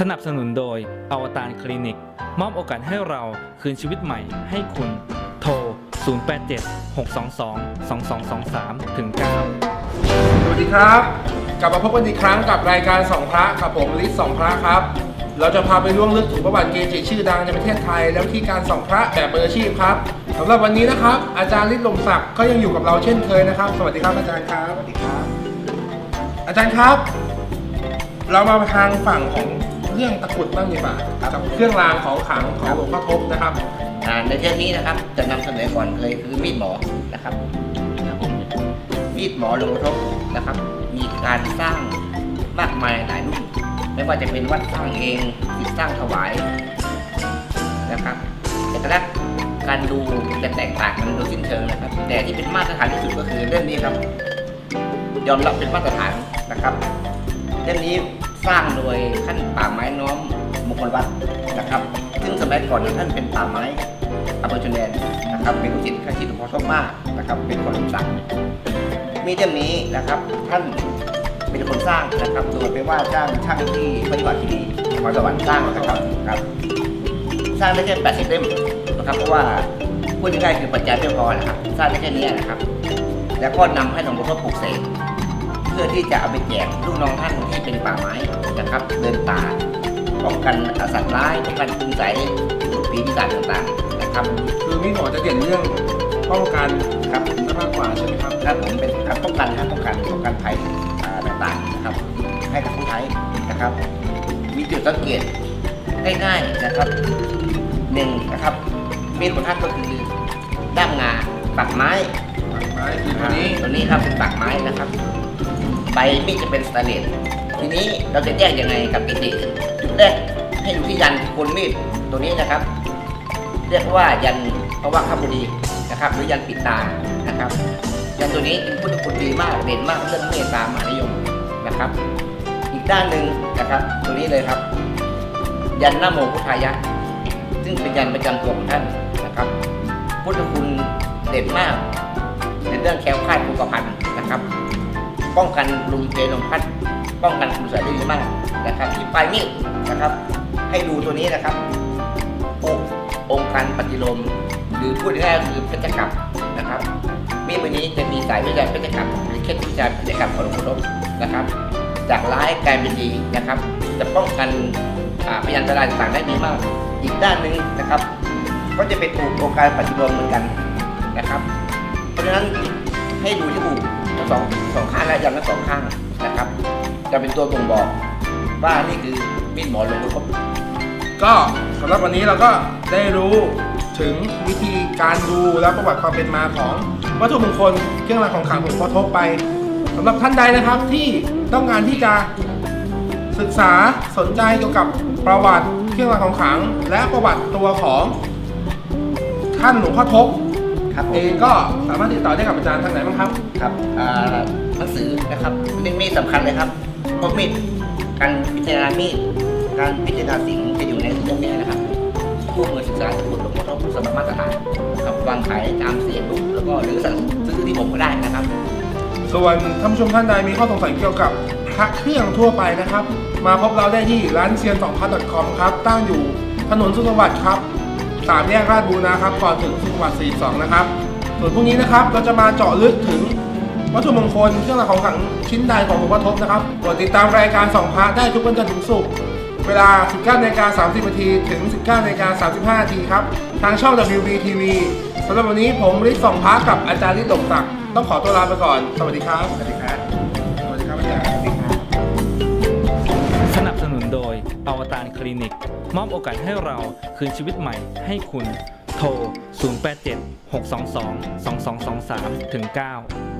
สนับสนุนโดยอวตารคลินิก มอบโอกาสให้เราคืนชีวิตใหม่ให้คุณ โทร 087 622 2223ถึง9สวัสดีครับ กลับมาพบกันอีกครั้งกับรายการสองพระกับผมลิศสองพระครับ เราจะพาไปล่วงลึกถึงประวัติเกจิชื่อดังในประเทศไทย และวิธีการส่องพระแบบมืออาชีพครับสำหรับวันนี้นะครับ อาจารย์ลิศลมศักดิ์ก็ยังอยู่กับเราเช่นเคยนะครับ สวัสดีครับอาจารย์ครับสวัสดีครับ อาจารย์ครับ เรามาทางฝั่งของ เรื่องตะกรุดบ้างดีกว่ากับเครื่องรางของขลังของหลวงพ่อทบนะครับอ่าในเทปนี้นะครับจะนำเสนอก่อนเลยคือมีดหมอนะครับมีดหมอหลวงพ่อทบนะครับ มีการสร้างมากมายหลายรุ่นไม่ว่าจะเป็นวัดสร้างเองติดสร้างถวายนะครับเอกลักษณ์การดูจะแตกต่างกันโดยสิ้นเชิงนะครับ แต่ที่เป็นมาตรฐานที่สุดก็คือเรื่องนี้ครับยอมรับเป็นมาตรฐานนะครับเรื่องนี้ สร้างโดยท่านป่าไม้น้อมมงคลวัดนะครับ ซึ่งสมัยก่อนท่านเป็นป่าไม้อำเภอชนแดนนะครับเป็นลูกศิษย์ข้าที่หลวงพ่อชอบมากนะครับ เป็นคนสั่งมีดเล่มนี้นะครับท่านเป็นคนสร้างนะครับ โดยไปว่าจ้างช่างที่ปฏิบัติที่ดีนครสวรรค์สร้างนะครับครับ สร้างได้แค่80เล่มนะครับเพราะว่าพูดง่ายๆคือปัจจัยไม่พอนะครับ สร้างได้แค่นี้นะครับ แล้วก็นำให้หลวงพ่อปลูกเสก เพื่อที่จะเอาไปแจกลูกน้องท่านที่เป็นป่าไม้นะครับ เดินป่าป้องกันสัตว์ร้ายป้องกันคุณใสยผีปีศาจต่างๆนะครับคือมีดหมอจะเด่นเรื่องป้องกันครับมากกว่าใช่ไหมครับครับผมเป็นการป้องกันครับป้องกันป้องกันภัยอ่าต่างๆนะครับ ให้กับผู้ใช้นะครับ มีจุดสังเกตง่ายๆนะครับหนึ่งนะครับมีดของท่านก็คือด้ามงาปักไม้ ไม้ตัวนี้ตัวนี้ครับเป็นปากไม้นะครับ ใบมีดจะเป็นสแตนเลสทีนี้เราจะแยกยังไงกับอินดิจุดแรกให้ดูที่ยันบนมีดตัวนี้นะครับ เรียกว่ายันเพราะว่าคบุรีนะครับ หรือยันปิดตานะครับ ยันตัวนี้เป็นพุทธคุณดีมากเด่นมากเรื่องเมตตามหานิยมนะครับ อีกด้านหนึ่งนะครับ ตัวนี้เลยครับ ยันหน้าโมพุทธายะ ซึ่งเป็นยันประจำตัวของท่านนะครับ พุทธคุณเด่นมาก ในเรื่องแคล้วคลาดภูกพันนะครับ ป้องกันลุมเพลมพัด ป้องกันคุณใส่ได้ดีมากนะครับที่ปลายมีดนะครับ ให้ดูตัวนี้นะครับองค์องค์การปฏิโลม หรือพูดง่ายๆคือเพชรกับนะครับ มีดตัวนี้จะมีสายวิจัยเพชรกับหรือเคล็ดวิจัยเพชรกับของหลวงพ่อนะครับ จากร้ายกลายเป็นดีนะครับ จะป้องกันพยันตรายต่างๆได้ดีมาก อีกด้านหนึ่งนะครับ ก็จะเป็นองค์การปฏิโลมเหมือนกันะฉะนั้นให้ดูที่บุทั้งสองสองข้างและยันทั้งสองข้างนะครับ จะเป็นตัวบ่งบอกว่านี่คือมีดหมอหลวงพ่อก็สำหรับวันนี้เราก็ได้รู้ถึงวิธีการดูและประวัติความเป็นมาของวัตถุมงคลเครื่องรางของขลังหลวงพ่อทบไปสำหรับท่านใดนะครับที่ต้องการที่จะศึกษาสนใจเกี่ยวกับประวัติเครื่องรางของขลัง และประวัติตัวของท่านหลวงพ่อทบ ครับผเอมงก็สามารถติดต่อได้กับอาจารย์ทางไหนบ้างครับ ครับอ่าหนังสือนะครับเรื่องมีดสำคัญเลยครับเพราะมีดการพิจารณามีดการพิจารณาสิ่งจะอยู่ในเรื่องนี้นะครับผู้มือศึกษาสมุดหลวงพ่อทบสำหรับมาตรฐานครับวางขายตามเสียงลูกแล้วก็หรือสั่งซื้อที่ผมก็ได้นะครับ ส่วนท่านผู้ชมท่านใดมีข้อสงสัยเกี่ยวกับพระเครื่องทั่วไปนะครับ มาพบเราได้ที่ร้านเซียนสองพัน .com ครับ ตั้งอยู่ถนนสุขสวัสดิ์ครับ สามแยกราชบูรณาครับก่อนถึงสุขวัสดิ์42นะครับ ส่วนพรุ่งนี้นะครับเราจะมาเจาะลึกถึงวัตถุมงคลเครื่องรางของขลังชิ้นใดของหลวงพ่อทบนะครับกดติดตามรายการสองพระได้ทุกวันจันทร์ถึงศุกร์เวลา 19นาฬิกา30นาทีถึง 19นาฬิกา35นาทีครับ ทางช่อง WBTV สำหรับวันนี้ผมฤทธิ์สองพระกับอาจารย์ฤทธิ์ตกศักดิ์ต้องขอตัวลาไปก่อน สวัสดีครับ สวัสดีครับ โดยอวตารคลินิก มอบโอกาสให้เราคืนชีวิตใหม่ให้คุณ โทร 087 622 2223ถึง9